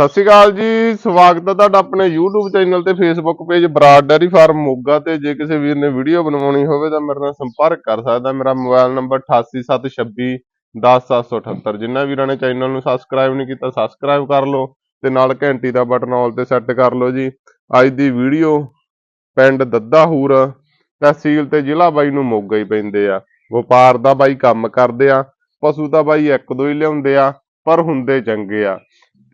ਸਤਿ ਸ਼੍ਰੀ ਅਕਾਲ ਜੀ, ਸਵਾਗਤ ਹੈ ਤੁਹਾਡਾ ਆਪਣੇ YouTube ਚੈਨਲ ਤੇ Facebook page Brar dairy farm Moga ਤੇ। ਜੇ ਕਿਸੇ ਵੀਰ ਨੇ ਵੀਡੀਓ ਬਣਵਾਉਣੀ ਹੋਵੇ ਤਾਂ ਮੇਰੇ ਨਾਲ ਸੰਪਰਕ ਕਰ ਸਕਦਾ। ਮੇਰਾ ਮੋਬਾਈਲ ਨੰਬਰ 8876 10778 ਜਿਨ੍ਹਾਂ ਵੀਰਾਂ ਨੇ ਚੈਨਲ ਨੂੰ ਸਬਸਕ੍ਰਾਈਬ ਨਹੀਂ ਕੀਤਾ ਸਬਸਕ੍ਰਾਈਬ ਕਰ ਲਓ ਤੇ ਨਾਲ ਘੰਟੀ ਦਾ ਬਟਨ ਆਲ ਤੇ ਸੈੱਟ ਕਰ ਲਓ ਜੀ। ਅੱਜ ਦੀ ਵੀਡੀਓ ਪਿੰਡ ਦੱਦਾਹੂਰ, ਤਹਿਸੀਲ ਤੇ ਜ਼ਿਲ੍ਹਾ ਬਾਈ ਨੂੰ ਮੋਗਾ ਹੀ ਪੈਂਦੇ ਆ। ਵਪਾਰ ਦਾ ਬਾਈ ਕੰਮ ਕਰਦੇ ਆ, ਪਸ਼ੂ ਤਾਂ ਬਾਈ ਇੱਕ ਦੋ ਹੀ ਲਿਆਉਂਦੇ ਆ, ਪਰ ਹੁੰਦੇ ਚੰਗੇ ਆ।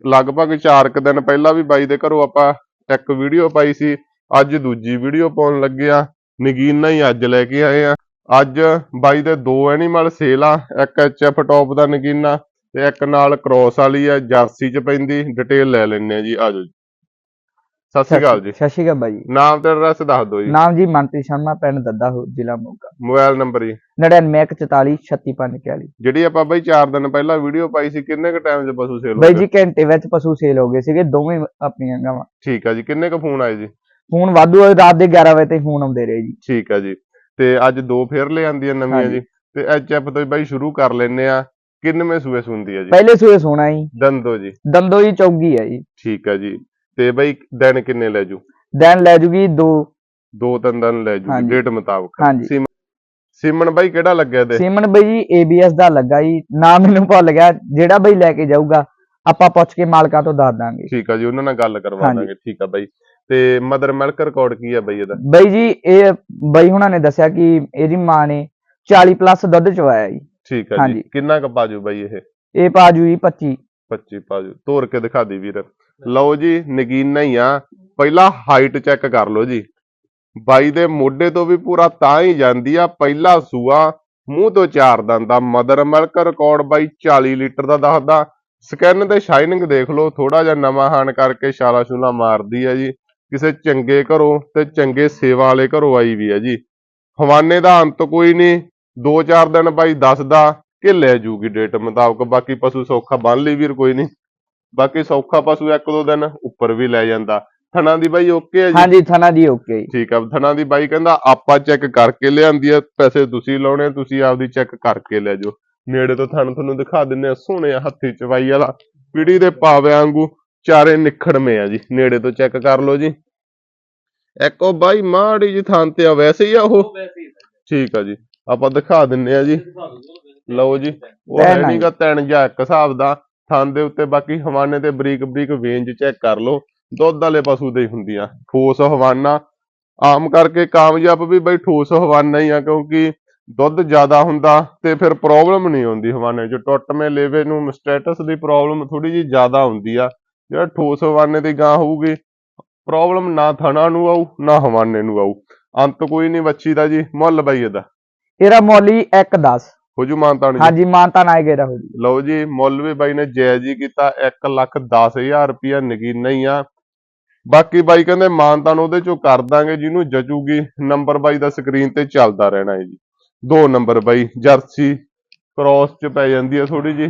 ਲਗਭਗ 4 ਕੁ ਦਿਨ ਪਹਿਲਾਂ ਵੀ ਬਾਈ ਦੇ ਘਰੋਂ ਆਪਾਂ ਇੱਕ ਵੀਡੀਓ ਪਾਈ ਸੀ, ਅੱਜ ਦੂਜੀ ਵੀਡੀਓ ਪਾਉਣ ਲੱਗੇ ਆ, ਨਗੀਨਾ ਹੀ ਅੱਜ ਲੈ ਕੇ ਆਏ ਆ। ਅੱਜ ਬਾਈ ਦੇ ਦੋ ਐਨੀਮਲ ਸੇਲ ਆ, ਇੱਕ ਐਚਐਫ ਟੌਪ ਦਾ ਨਗੀਨਾ ਤੇ ਇੱਕ ਨਾਲ ਕ੍ਰੋਸ ਵਾਲੀ ਆ, ਜਰਸੀ ਚ ਪੈਂਦੀ ਡਿਟੇਲ ਲੈ ਲੈਣੇ ਆ ਜੀ ਆਜੋ ਸਤਿ ਸ਼੍ਰੀ ਅਕਾਲ ਜੀ? ਸਤਿ ਸ਼੍ਰੀ ਅਕਾਲ ਬਾਈ। ਨਾਮ ਤੇ ਐਡਰੈਸ ਦੱਸ ਦਿਓ ਜੀ। ਨਾਮ ਜੀ ਮਨਪ੍ਰੀਤ ਸ਼ਰਮਾ ਪਿੰਡ ਦੱਦਾ ਹੋ ਜ਼ਿਲ੍ਹਾ ਮੋਗਾ। ਮੋਬਾਈਲ ਨੰਬਰ ਜੀ। 9914436541 ਜਿਹੜੀ ਆਪਾਂ ਬਾਈ 4 ਦਿਨ ਪਹਿਲਾਂ ਵੀਡੀਓ ਪਾਈ ਸੀ ਕਿੰਨੇ ਕ ਟਾਈਮ 'ਚ ਪਸ਼ੂ ਸੇਲ ਹੋ ਬਾਈ ਗਏ ਜੀ ਘੰਟੇ ਵਿੱਚ ਪਸ਼ੂ ਸੇਲ ਹੋ ਗਏ ਸੀਗੇ ਦੋਵੇਂ ਆਪਣੀਆਂ ਗਾਵਾਂ। ਠੀਕ ਆ ਜੀ ਕਿੰਨੇ ਕ ਫੋਨ ਆਏ ਜੀ? ਫੋਨ ਵਾਧੂ ਰਾਤ ਦੇ 11 ਵਜੇ ਤਾਈਂ ਫੋਨ ਆਉਂਦੇ ਰਹੇ ਜੀ। ਠੀਕ ਆ ਜੀ ਤੇ ਅੱਜ ਦੋ ਫੇਰ ਲੈ ਆਂਦੀਆਂ ਨਵੀਆਂ। ਜੀ ਤੇ ਐਚਐਫ ਤੋਂ ਬਾਈ ਸ਼ੁਰੂ ਕਰ ਲੈਨੇ ਆ ਕਿੰਨਵੇਂ ਸੂਏ ਸੁੰਦੀ ਆ ਜੀ? ਪਹਿਲੇ ਸੂਏ ਸੋਣਾ ਜੀ। ਦੰਦੋ ਜੀ। ਦੰਦੋ ਜੀ ਚੌਗੀ ਹੈ ਜੀ। ਠੀਕ ਆ ਜੀ। ਤੇ ਬਾਈ ਦਿਨ ਕਿੰਨੇ ਲੈ ਜੂ? ਦਿਨ ਲੈ ਜੂਗੀ ਦੋ। ਦੋ ਤਿੰਨ ਦਿਨ ਲੈ ਜੂ ਹਾਂਜੀ। ਡੇਟ ਮੁਤਾਬਕ। ਹਾਂਜੀ। ਸੀਮਨ- ਸੀਮਨ ਬਾਈ ਕਿਹੜਾ ਲੱਗਿਆ ਤੇ ਸੀਮਨ ਬਾਈ ਜੀ ABS ਦਾ ਲੱਗਾ ਜੀ। ਨਾਮ ਮੈਨੂੰ ਭੁੱਲ ਗਿਆ। ਜਿਹੜਾ ਬਾਈ ਲੈ ਕੇ ਜਾਊਗਾ ਆਪਾਂ ਪੁੱਛ ਕੇ ਮਾਲਕਾਂ ਤੋਂ ਦੱਸ ਦਾਂਗੇ। ਠੀਕ ਆ ਜੀ ਉਹਨਾਂ ਨਾਲ ਗੱਲ ਕਰਵਾ ਹਾਂਜੀ। ਦਾਂਗੇ। ਠੀਕ ਆ ਬਾਈ। ਤੇ ਮਦਰ ਮਿਲਕ ਰਿਕਾਰਡ ਕੀ ਆ ਬਾਈ ਇਹਦਾ? ਬਾਈ ਜੀ ਇਹ ਬਾਈ ਹੁਣਾਂ ਨੇ ਦੱਸਿਆ ਕਿ ਇਹਦੀ ਮਾਂ ਨੇ 40 ਪਲੱਸ ਦੁੱਧ ਚਵਾਇਆ ਜੀ। ਠੀਕ ਆ ਜੀ। ਹਾਂਜੀ। ਕਿੰਨਾ ਕ ਪਾਜੂ ਬਾਈ ਇਹ? ਇਹ ਪਾਜੂ ਜੀ 25 25 ਪਾਜੂ ਤੋਰ ਕੇ ਦਿਖਾ ਦੀ ਵੀਰ। ਲਓ ਜੀ, ਨਗੀਨਾ ਹੀ ਆ। ਪਹਿਲਾਂ ਹਾਈਟ ਚੈੱਕ ਕਰ ਲਓ ਜੀ। ਬਾਈ ਦੇ ਮੋਢੇ ਤੋਂ ਵੀ ਪੂਰਾ ਤਾਂ ਹੀ ਜਾਂਦੀ ਆ। ਪਹਿਲਾ ਸੂਆ ਮੂੰਹ ਤੋਂ ਚਾਰ ਦੰਦਾ ਮਦਰ ਮਿਲਕ ਰਿਕਾਰਡ ਬਾਈ 40 ਲੀਟਰ ਦਾ ਦੱਸਦਾ। ਸਕੈਨ ਤੇ ਸ਼ਾਈਨਿੰਗ ਦੇਖ ਲਓ ਥੋੜਾ ਜਿਹਾ ਨਵਾਂ ਹਾਨ ਕਰਕੇ ਛਾਲਾ ਛੂਲਾ ਮਾਰਦੀ ਆ ਜੀ। ਕਿਸੇ ਚੰਗੇ ਘਰੋਂ ਤੇ ਚੰਗੇ ਸੇਵਾ ਵਾਲੇ ਘਰੋਂ ਆਈ ਵੀ ਆ ਜੀ। ਹਵਾਨੇ ਦਾ ਅੰਤ ਕੋਈ ਨਹੀਂ। 2-4 ਦਿਨ ਬਾਈ ਦੱਸਦਾ ਕਿ ਲੈ ਜੂਗੀ ਡੇਟ ਮੁਤਾਬਕ। ਬਾਕੀ ਪਸ਼ੂ ਸੌਖਾ ਬੰਨ ਲਈ ਵੀਰ ਕੋਈ ਨਹੀਂ। ਬਾਕੀ ਸੌਖਾ ਪਸ਼ੂ ਇੱਕ ਦੋ ਦਿਨ ਉੱਪਰ ਵੀ ਲੈ ਜਾਂਦਾ। ਥਣਾ ਦੀ ਬਾਈ ਓਕੇ ਹੈ ਜੀ? ਹਾਂਜੀ ਥਣਾ ਦੀ ਓਕੇ ਜੀ ਠੀਕ ਆ ਥਣਾ ਦੀ ਬਾਈ ਕਹਿੰਦਾ ਆਪਾਂ ਚੈੱਕ ਕਰਕੇ ਲਿਆਂਦੀ ਆ ਪੈਸੇ ਤੁਸੀਂ ਲਾਉਣੇ ਤੁਸੀਂ ਆਪਦੀ ਚੈੱਕ ਕਰਕੇ ਲੈ ਜਾਓ। ਨੇੜੇ ਤੋਂ ਥਣ ਤੁਹਾਨੂੰ ਦਿਖਾ ਦਿੰਨੇ ਆ ਸੋਹਣੇ ਆ ਹੱਥੀ ਚਵਾਈ ਵਾਲਾ। ਪੀੜੀ ਦੇ ਪਾਵਿਆਂ ਵਾਂਗੂ ਚਾਰੇ ਨਿਖੜਵੇਂ ਆ ਜੀ। ਨੇੜੇ ਤੋਂ ਚੈੱਕ ਕਰ ਲਓ ਜੀ। ਇੱਕ ਉਹ ਬਾਈ ਮਾੜੀ ਜੀ ਥਾਂ ਤੇ ਆ ਵੈਸੇ ਹੀ ਆ ਉਹ? ਠੀਕ ਆ ਜੀ। ਆਪਾਂ ਦਿਖਾ ਦਿੰਨੇ ਆ ਜੀ। ਲਓ ਜੀ ਉਹ ਹੈ ਨਹੀਂਗਾ ਤਿੰਨ ਜਾਂ ਇੱਕ ਹਿਸਾਬ ਦਾ। ਥਾਂ ਦੇ ਉੱਤੇ ਬਾਕੀ ਹਵਾਨੇ ਤੇ ਬਰੀਕ ਬਰੀਕ ਵੇਂਜ ਚੈੱਕ ਕਰ ਲਓ। ਦੁੱਧ ਵਾਲੇ ਪਸ਼ੂ ਦੇ ਹੁੰਦੀਆਂ। ਠੋਸ ਹਵਾਨਾ। ਆਮ ਕਰਕੇ ਕਾਮਯਾਬ ਵੀ ਬਈ ਠੋਸ ਹਵਾਨਾ ਹੀ ਆ, ਕਿਉਂਕਿ ਦੁੱਧ ਜ਼ਿਆਦਾ ਹੁੰਦਾ ਤੇ ਫਿਰ ਪ੍ਰੋਬਲਮ ਨਹੀਂ ਆਉਂਦੀ ਹਵਾਨੇ 'ਚ। ਟੁੱਟਵੇਂ ਲੇਵੇ ਨੂੰ ਸਟੇਟਸ ਦੀ ਪ੍ਰੋਬਲਮ ਥੋੜੀ ਜੀ ਜ਼ਿਆਦਾ ਹੁੰਦੀ ਆ। ਜਿਹੜਾ ਠੋਸ ਹਵਾਨੇ ਦੀ ਗਾਂ ਹੋਊਗੀ ਪ੍ਰੋਬਲਮ ਨਾ ਥਣਾ ਨੂੰ ਆਊ, ਨਾ ਹਵਾਨੇ ਨੂੰ ਆਊ। ਅੰਤ ਕੋਈ ਨਹੀਂ ਬੱਚੀ ਦਾ ਜੀ, ਮੁੱਲ ਬਾਈ ਇਹਦਾ। ਇਹਦਾ ਮੁੱਲ ਹੀ 1.10 ਹੋ ਜੂ ਮਾਨਤਾਨ ਜੀ। ਹਾਂਜੀ ਮਾਨਤਾ ਨਾ ਗੇਰਾ ਹੋ ਜੀ। ਲਓ ਜੀ ਮੁੱਲ ਵੀ ਬਾਈ ਨੇ ਜਾਇਜ਼ ਹੀ ਕੀਤਾ 1 ਲੱਖ 10000 ਰੁਪਇਆ ਨਗੀਨਾ ਹੀ ਆ। ਬਾਕੀ ਬਾਈ ਕਹਿੰਦੇ ਮਾਨਤਾਨ ਉਹਦੇ ਚੋਂ ਕਰ ਦਾਂਗੇ ਜਿਹਨੂੰ ਜਚੂਗੀ ਨੰਬਰ ਬਾਈ ਦਾ ਸਕਰੀਨ ਤੇ ਚੱਲਦਾ ਰਹਿਣਾ ਹੈ ਜੀ। ਦੋ ਨੰਬਰ ਬਾਈ ਜਰਸੀ ਕ੍ਰੋਸ ਚ ਪੈ ਜਾਂਦੀ ਹੈ ਥੋੜੀ ਜੀ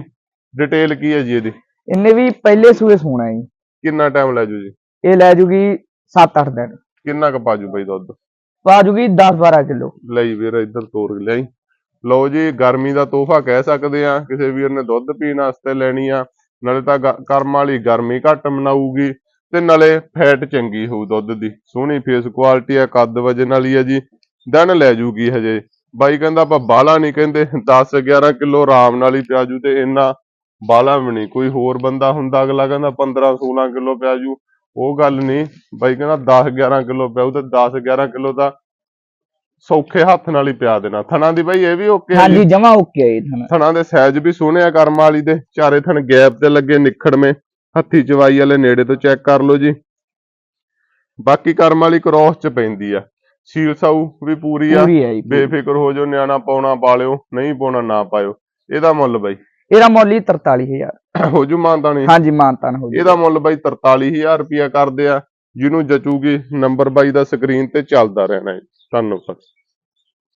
ਡਿਟੇਲ ਕੀ ਹੈ ਜੀ ਇਹਦੀ? ਇਹਨੇ ਵੀ ਪਹਿਲੇ ਸੂਏ ਸੋਣਾ ਜੀ। ਕਿੰਨਾ ਟਾਈਮ ਲੈ ਜੂ ਜੀ? ਇਹ ਲੈ ਜੂਗੀ 7-8 ਦਿਨ। ਕਿੰਨਾ ਕੁ ਪਾਜੂ ਬਾਈ ਦੁੱਧ? ਪਾ ਜੂਗੀ 10-12 ਕਿਲੋ। ਲਈ ਵੀਰ ਇੱਧਰ ਤੋਰ ਲਿਆਈ। ਲਓ ਜੀ, ਗਰਮੀ ਦਾ ਤੋਹਫਾ ਕਹਿ ਸਕਦੇ ਆ ਕਿਸੇ ਵੀਰ ਨੇ ਦੁੱਧ ਪੀਣ ਵਾਸਤੇ ਲੈਣੀ ਆ, ਨਾਲੇ ਤਾਂ ਗ- ਕਰਮ ਵਾਲੀ ਗਰਮੀ ਘੱਟ ਮਨਾਊਗੀ, ਤੇ ਨਾਲੇ ਫੈਟ ਚੰਗੀ ਹੋਊ ਦੁੱਧ ਦੀ, ਸੋਹਣੀ ਫੇਸ ਕੁਆਲਿਟੀ ਆ, ਕੱਦ ਵਜਨ ਵਾਲੀ ਆ ਜੀ, ਦਿਨ ਲੈ ਜੂਗੀ ਹਜੇ। ਬਾਈ ਕਹਿੰਦਾ ਆਪਾਂ ਬਾਲਾ ਨਹੀਂ ਕਹਿੰਦੇ 10 11 ਕਿਲੋ ਆਰਾਮ ਨਾਲ ਹੀ ਪਿਆਜੂ ਤੇ ਇੰਨਾ ਬਾਲਾ ਵੀ ਨਹੀਂ ਕੋਈ ਹੋਰ ਬੰਦਾ ਹੁੰਦਾ ਅਗਲਾ ਕਹਿੰਦਾ 15 16 ਕਿਲੋ ਪਿਆਜੂ ਉਹ ਗੱਲ ਨਹੀਂ ਬਾਈ ਕਹਿੰਦਾ 10 11 ਕਿਲੋ ਪਿਆਊ ਤੇ 10 11 ਕਿਲੋ ਤਾਂ ਸੌਖੇ ਹੱਥ ਨਾਲ ਹੀ ਪਿਆ ਦੇਣਾ। ਥਣਾ ਦੀ ਬਾਈ ਇਹ ਵੀ ਓਕੇ ਹਾਂਜੀ ਜਮਾ ਓਕੇ ਹੈ ਥਣਾ। ਥਣਾ ਦੇ ਸਾਈਜ਼ ਵੀ ਸੋਹਣੇ ਆ ਕਰਮ ਵਾਲੀ ਦੇ। ਚਾਰੇ ਥਣ ਗੈਪ ਤੇ ਲੱਗੇ ਨਿਖੜਵੇਂ। ਹੱਥੀ ਚਵਾਈ ਵਾਲੇ ਨੇੜੇ ਤੋਂ ਚੈੱਕ ਕਰ ਲਓ ਜੀ। ਬਾਕੀ ਕਰਮ ਵਾਲੀ ਕ੍ਰੋਸ ਚ ਪੈਂਦੀ ਆ। ਸੀਲ ਸਾਊ ਵੀ ਪੂਰੀ ਆ। ਬੇਫਿਕਰ ਹੋ ਜਾਓ ਨਿਆਣਾ ਪਾਉਣਾ ਪਾਲਿਓ ਨਹੀਂ ਪਾਉਣਾ ਨਾ ਪਾਇਓ। ਇਹਦਾ ਮੁੱਲ ਬਾਈ। ਇਹਦਾ ਮੁੱਲ ਹੀ 43000 ਹੋ ਜੂ ਮਾਨਤਾ ਨਹੀਂ ਹਾਂਜੀ ਮਾਨਤਾ ਨਾ ਹੋ ਜੀ। ਇਹਦਾ ਮੁੱਲ ਬਾਈ 43000 ਰੁਪਿਆ ਕਰਦੇ ਆ। ਜਿਹਨੂੰ ਜਚੂਗੀ ਨੰਬਰ ਬਾਈ ਦਾ ਸਕਰੀਨ ਤੇ ਚੱਲਦਾ ਰਹਿਣਾ ਹੈ Dann noch was.